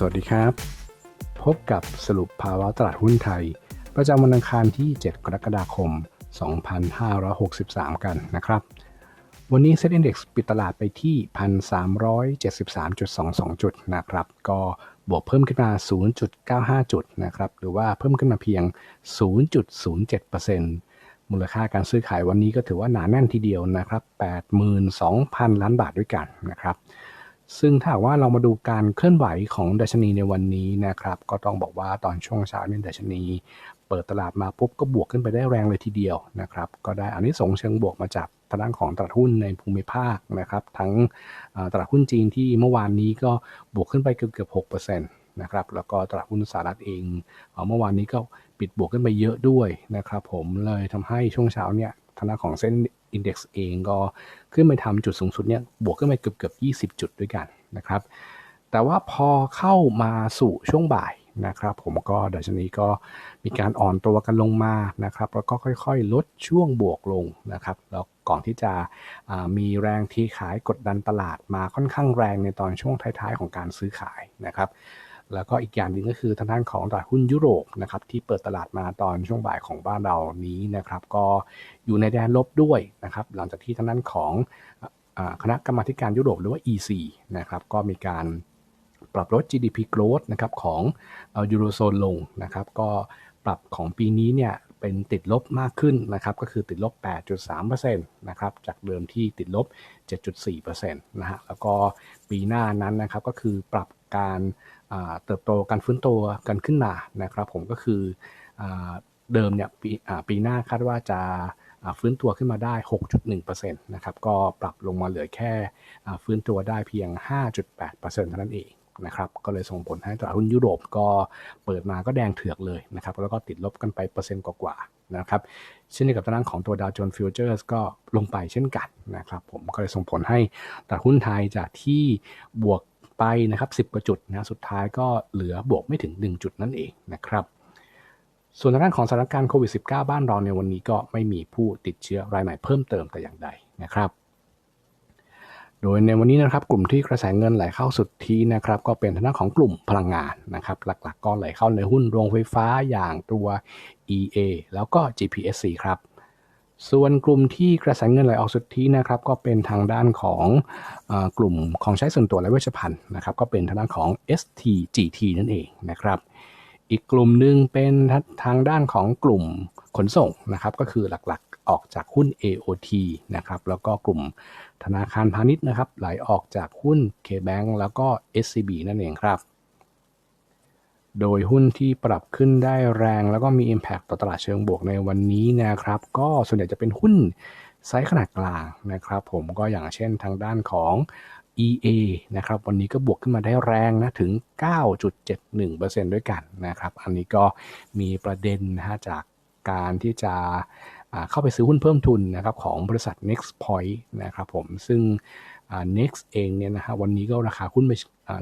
สวัสดีครับ พบกับสรุปภาวะตลาดหุ้นไทย ประจำวันอังคารที่ 7 กรกฎาคม 2563 กันนะครับ วันนี้ Set Index ปิดตลาดไปที่ 1,373.22 จุดนะครับ ก็บวกเพิ่มขึ้นมา 0.95 จุดนะครับ หรือว่าเพิ่มขึ้นมาเพียง 0.07%มูลค่าการซื้อขายวันนี้ก็ถือว่าหนาแน่นทีเดียวนะครับ 82,000 ล้านบาทด้วยกันนะครับ ซึ่งถ้าว่าเรามาดูการเคลื่อนไหวของดัชนีในวันนี้นะครับ ก็ต้องบอกว่าตอนช่วงเช้าเนี่ยดัชนีเปิดตลาดมาปุ๊บก็บวกขึ้นไปได้แรงเลยทีเดียวนะครับ ก็ได้อันนี้ส่งเชิงบวกมาจากทางด้านของตลาดหุ้นในภูมิภาคนะครับ ทั้งตลาดหุ้นจีนที่เมื่อวานนี้ก็บวกขึ้นไปเกือบเกือบหกเปอร์เซ็นต์นะครับ แล้วก็ตลาดหุ้นสหรัฐเองเอ่อเมื่อวานนี้ก็ปิดบวกขึ้นไปเยอะด้วยนะครับ ผมเลยทำให้ช่วงเช้าเนี่ย ทางด้านของเส้นอินดี x เองก็ขึ้นไปทำจุดสูงสุดเนี่ยบวกขึ้นไปเกือบเกือบ20 จุดด้วยกันนะครับ แต่ว่าพอเข้ามาสู่ช่วงบ่ายนะครับ ผมก็ดัชนีก็มีการอ่อนตัวกันลงมานะครับ แล้วก็ค่อยๆ ลดช่วงบวกลงนะครับ แล้วก่อนที่จะมีแรงที่ขายกดดันตลาดมาค่อนข้างแรงในตอนช่วงท้ายๆ ของการซื้อขายนะครับ แล้วก็อีกอย่างหนึ่งก็คือทางด้านของตลาดหุ้นยุโรปนะครับที่เปิดตลาดมาตอนช่วงบ่ายของบ้านเรานี้นะครับ ก็อยู่ในแดนลบด้วยนะครับ หลังจากที่ทางด้านของคณะกรรมาธิการยุโรปหรือว่า EC นะครับก็มีการปรับลด GDP growth นะครับของยูโรโซนลงนะครับ ก็ปรับของปีนี้เนี่ยเป็นติดลบมากขึ้นนะครับ ก็คือติดลบ 8.3%นะครับ จากเดิมที่ติดลบ 7.4%นะฮะ แล้วก็ปีหน้านั้นนะครับ ก็คือปรับ การเติบโตการฟื้นตัวกันขึ้นมานะครับ ผมก็คืออเดิมเนี่ยปีอ่าปีหน้าคาดว่าจะฟื้นตัวขึ้นมาได้ 6.1%นะครับ ก็ปรับลงมาเหลือแค่ฟื้นตัวได้เพียง 5.8%เท่านั้นเองนะครับ ก็เลยส่งผลให้ตลาดหุ้นยุโรปก็เปิดมาก็แดงเถือกเลยนะครับ แล้วก็ติดลบกันไปเปอร์เซ็นต์กว่าๆนะครับ เช่นเดียวกับทางด้านของตัวดาวโจนส์ฟิวเจอร์สก็ลงไปเช่นกันนะครับ ผมก็เลยส่งผลให้ตลาดหุ้นไทยจากที่บวก ไปนะครับ10 กว่าจุดนะสุดท้ายก็เหลือบวกไม่ถึง 1 จุดนั่นเองนะครับ ส่วนทางด้านของสถานการณ์โควิด -19 บ้านเราในวันนี้ก็ไม่มีผู้ติดเชื้อรายใหม่เพิ่มเติมแต่อย่างใดนะครับโดยในวันนี้นะครับกลุ่มที่กระแสเงินไหลเข้าสุดที่นะครับก็เป็นทางด้านของกลุ่มพลังงานนะครับ หลักๆก็ไหลเข้าในหุ้นโรงไฟฟ้าอย่างตัว EA แล้วก็ GPSC ครับ ส่วนกลุ่มที่กระแสเงินไหลออกสุดที่นะครับก็เป็นทางด้านของอกลุ่มของใช้ส่วนตัวและเวชภัณฑ์นะครับก็เป็นทางด้านของ STGT นั่นเองนะครับอีกกลุ่มหนึ่งเป็นทางด้านของกลุ่มขนส่งนะครับก็คือหลักๆออกจากหุ้น AOT นะครับแล้วก็กลุ่มธนาคารพาณิชย์นะครับไหลออกจากหุ้น KBank แล้วก็ SCB นั่นเองครับ โดยหุ้นที่ปรับขึ้นได้แรง แล้วก็มี Impact ต่อตลาดเชิงบวกในวันนี้นะครับ ก็ส่วนใหญ่จะเป็นหุ้นไซส์ขนาดกลางนะครับ ผมก็อย่างเช่นทางด้านของ EA นะครับวันนี้ก็บวกขึ้นมาได้แรงนะถึง 9.71%ด้วยกันนะครับ อันนี้ก็มีประเด็นนะฮะจากการที่จะเข้าไปซื้อหุ้นเพิ่มทุนนะครับของบริษัท Next Point นะครับผมซึ่ง Next เองเนี่ยนะฮะวันนี้ก็ราคาหุ้นไป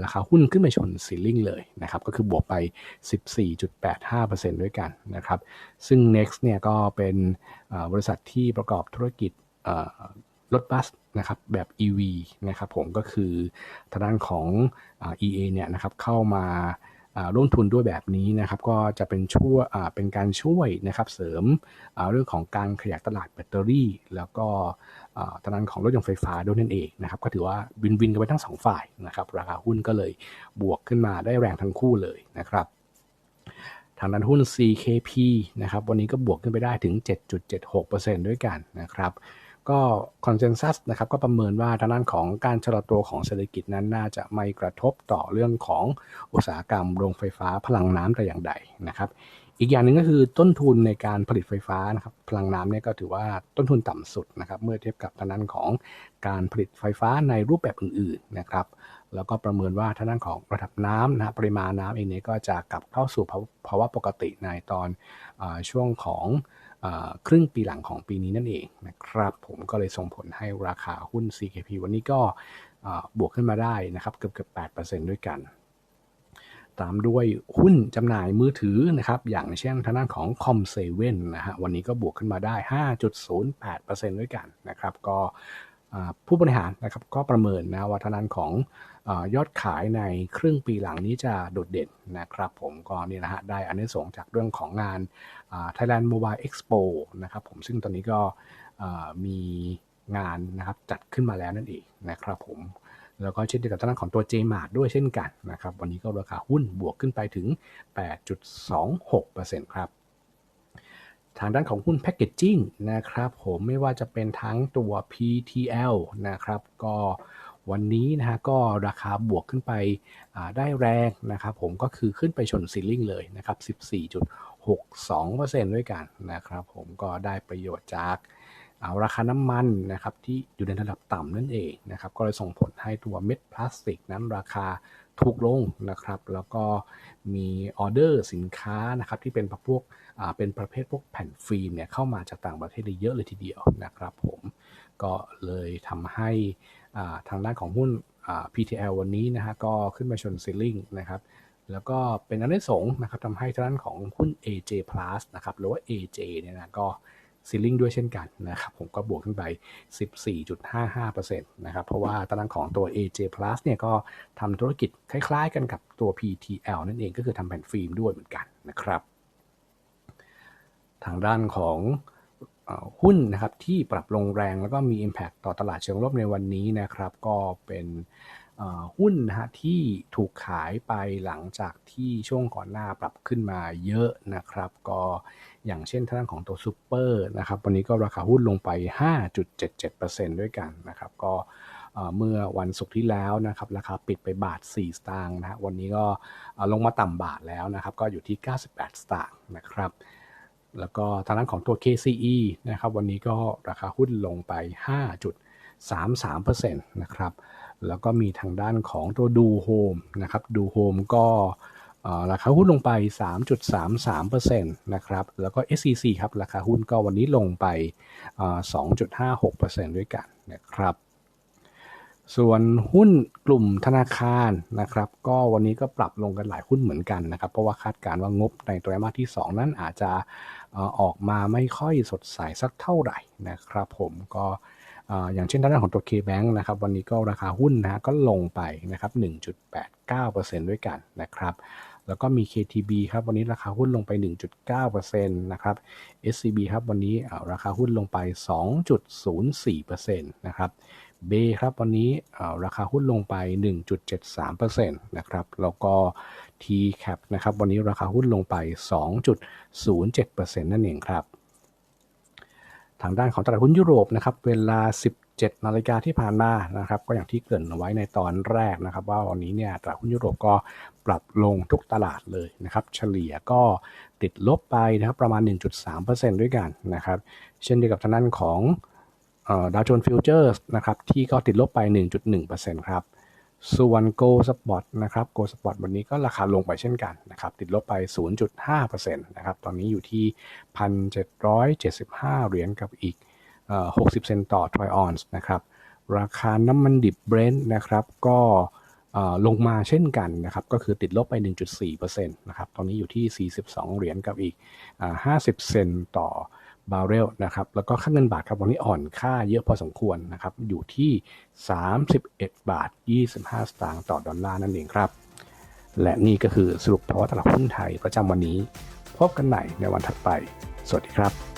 ราคาหุ้นขึ้นไปชนซีลิ่งเลยนะครับ ก็คือบวกไป 14.85%ด้วยกันนะครับ ซึ่ง Next เนี่ยก็เป็นบริษัทที่ประกอบธุรกิจรถบัสนะครับแบบ EV นะครับผมก็คือทางด้านของอ EA เนี่ยนะครับเข้ามา ร่วมทุนด้วยแบบนี้นะครับก็จะเป็นช่วยเป็นการช่วยนะครับเสริมเรื่องของการขยายตลาดแบตเตอรี่ แล้วก็อ่าดของรถยนต์ไฟฟ้าด้วยนั่นเองนะครับก็ถือว่าวินวินกันไปทั้งสองฝ่ายนะครับราคาหุ้นก็เลยบวกขึ้นมาได้แรงทั้งคู่เลยนะครับทางด้านหุ้น CKP นะครับวันนี้ก็บวกขึ้นไปได้ถึง 7.76%ด้วยกันนะครับ ก็คอนเซนแซสนะครับก็ประเมินว่าทางด้านของการชะลอตัวของเศรษฐกิจนั้นน่าจะไม่กระทบต่อเรื่องของอุตสาหกรรมโรงไฟฟ้าพลังน้ำแต่อย่างใดนะครับ อีกอย่างหนึ่งก็คือต้นทุนในการผลิตไฟฟ้านะครับพลังน้ำเนี่ยก็ถือว่าต้นทุนต่ำสุดนะครับเมื่อเทียบกับทางด้านของการผลิตไฟฟ้าในรูปแบบอื่นๆนะครับแล้วก็ประเมินว่าทางด้านของระดับน้ำนะปริมาณน้ำเองเนี่ยก็จะกลับเข้าสู่ภาวะปกติในตอนอช่วงของ ครึ่งปีหลังของปีนี้นั่นเองนะครับ ผมก็เลยส่งผลให้ราคาหุ้น CKP วันนี้ก็บวกขึ้นมาได้นะครับ เกือบเกือบ8%ด้วยกัน ตามด้วยหุ้นจำหน่ายมือถือนะครับ อย่างเช่นทางด้านของ Com 7นะฮะวันนี้ก็บวกขึ้นมาได้ 5.08%ด้วยกันนะครับ ก็ ผู้บริหารนะครับก็ประเมินนะว่าทางด้านของอยอดขายในครึ่งปีหลังนี้จะโดดเด่นนะครับ ผมก็นี่นะฮะได้อันนี้ส่งจากเรื่องของงาน Thailand Mobile Expo นะครับผมซึ่งตอนนี้ก็มีงานนะครับจัดขึ้นมาแล้วนั่นเองนะครับผมแล้วก็เช่นเดียวกับทางด้านของตัว JMart ด้วยเช่นกันนะครับ วันนี้ก็ราคาหุ้นบวกขึ้นไปถึง 8.26%ครับ ทางด้านของหุ้นแพ c เกจจิ้งนะครับผมไม่ว่าจะเป็นทั้งตัว PTL นะครับก็วันนี้นะฮะก็ราคาบวกขึ้นไปได้แรงนะครับผมก็คือขึ้นไปชนซีลิ่งเลยนะครับ 14.62%ด้วยกันนะครับผมก็ได้ประโยชน์จากเอาราคาน้ำมันนะครับที่อยู่ในระดับต่ำนั่นเองนะครับก็เลยส่งผลให้ตัวเม็ดพลาสติกนั้นราคา ถูกลงนะครับ แล้วก็มีออเดอร์สินค้านะครับที่เป็นพวกเป็นประเภทพวกแผ่นฟิล์มเนี่ยเข้ามาจากต่างประเทศได้เยอะเลยทีเดียวนะครับผมก็เลยทำให้ทางด้านของหุ้น PTL วันนี้นะฮะก็ขึ้นมาชนซีลิ่งนะครับแล้วก็เป็นอันที่สงนะครับทำให้ทางด้านของหุ้น AJ Plus นะครับหรือว่า AJ เนี่ยนะก็ ซีลิงด้วยเช่นกันนะครับผมก็บวกขึ้นไป 14.55%นะครับเพราะว่าตารางของตัว AJ Plus เนี่ยก็ทำธุรกิจคล้ายๆ กันกับตัว PTL นั่นเองก็คือทำแผ่นฟิล์มด้วยเหมือนกันนะครับ ทางด้านของหุ้นนะครับที่ปรับลงแรงแล้วก็มี Impact ต่อตลาดเชิงลบในวันนี้นะครับ ก็เป็นหุ้นนะฮะที่ถูกขายไปหลังจากที่ช่วงก่อนหน้าปรับขึ้นมาเยอะนะครับ ก็ อย่างเช่นทางด้านของตัวซูเปอร์นะครับวันนี้ก็ราคาหุ้นลงไป 5.77%ด้วยกันนะครับก็เมื่อวันศุกร์ที่แล้วนะครับราคาปิดไปบาท 4 สตางค์นะฮะวันนี้ก็ลงมาต่ำบาทแล้วนะครับก็อยู่ที่ 98 สตางค์นะครับแล้วก็ทางด้านของตัว KCE นะครับวันนี้ก็ราคาหุ้นลงไป 5.33%นะครับแล้วก็มีทางด้านของตัวดูโฮมนะครับดูโฮมก็ ราคาหุ้นลงไป 3.33%นะครับ แล้วก็ SCC ครับ ราคาหุ้นก็วันนี้ลงไปเอ่อ2.56%ด้วยกันนะครับ ส่วนหุ้นกลุ่มธนาคารนะครับ ก็วันนี้ก็ปรับลงกันหลายหุ้นเหมือนกันนะครับ เพราะว่าคาดการณ์ว่างบในไตรมาสที่ 2 นั้นอาจจะออกมาไม่ค่อยสดใสสักเท่าไหร่นะครับผมก็อย่างเช่นด้านของตัว K-Bank นะครับ วันนี้ก็ราคาหุ้นนะฮะก็ลงไปนะครับ 1.89%ด้วยกันนะครับ แล้วก็มี KTB ครับวันนี้ราคาหุ้นลงไป 1.9%นะครับ SCB ครับวันนี้ราคาหุ้นลงไป 2.04%นะครับเบครับวันนี้ราคาหุ้นลงไป 1.73%นะครับแล้วก็ TCAP นะครับวันนี้ราคาหุ้นลงไป 2.07%นั่นเองครับางด้านของตลาดหุ้นยุโรปนะครับเวลา 17นาฬิกาที่ผ่านมานะครับก็อย่างที่เกริ่นเอาไว้ในตอนแรกนะครับ ว่าวันนี้เนี่ยตลาดหุ้นยุโรปก็ปรับลงทุกตลาดเลยนะครับเฉลี่ยก็ติดลบไปนะครับประมาณ 1.3%ด้วยกันนะครับเช่นเดียวกับทางด้านของดาวโจนส์ฟิวเจอร์สนะครับที่ก็ติดลบไป 1.1%ครับ ส่วน Go Spot นะครับ Go Spot วันนี้ก็ราคาลงไปเช่นกันนะครับ ติดลบไป 0.5%นะครับ ตอนนี้อยู่ที่ 1,775 เหรียญกับอีกออ60 เซนต์ต่อทรอยออนซ์นะครับ ราคาน้ำมันดิบเบรนท์นะครับ ก็ลงมาเช่นกันนะครับ ก็คือติดลบไป 1.4%นะครับ ตอนนี้อยู่ที่ 42 เหรียญกับอีกอ่า50 เซนต์ต่อ บาร์เรลนะครับแล้วก็ค่าเงินบาทครับวันนี้อ่อนค่าเยอะพอสมควรนะครับอยู่ที่ 31 บาท 25 สตางค์ต่อดอลลาร์นั่นเองครับ และนี่ก็คือสรุปภาวะตลาดหุ้นไทยประจำวันนี้ พบกันใหม่ในวันถัดไป สวัสดีครับ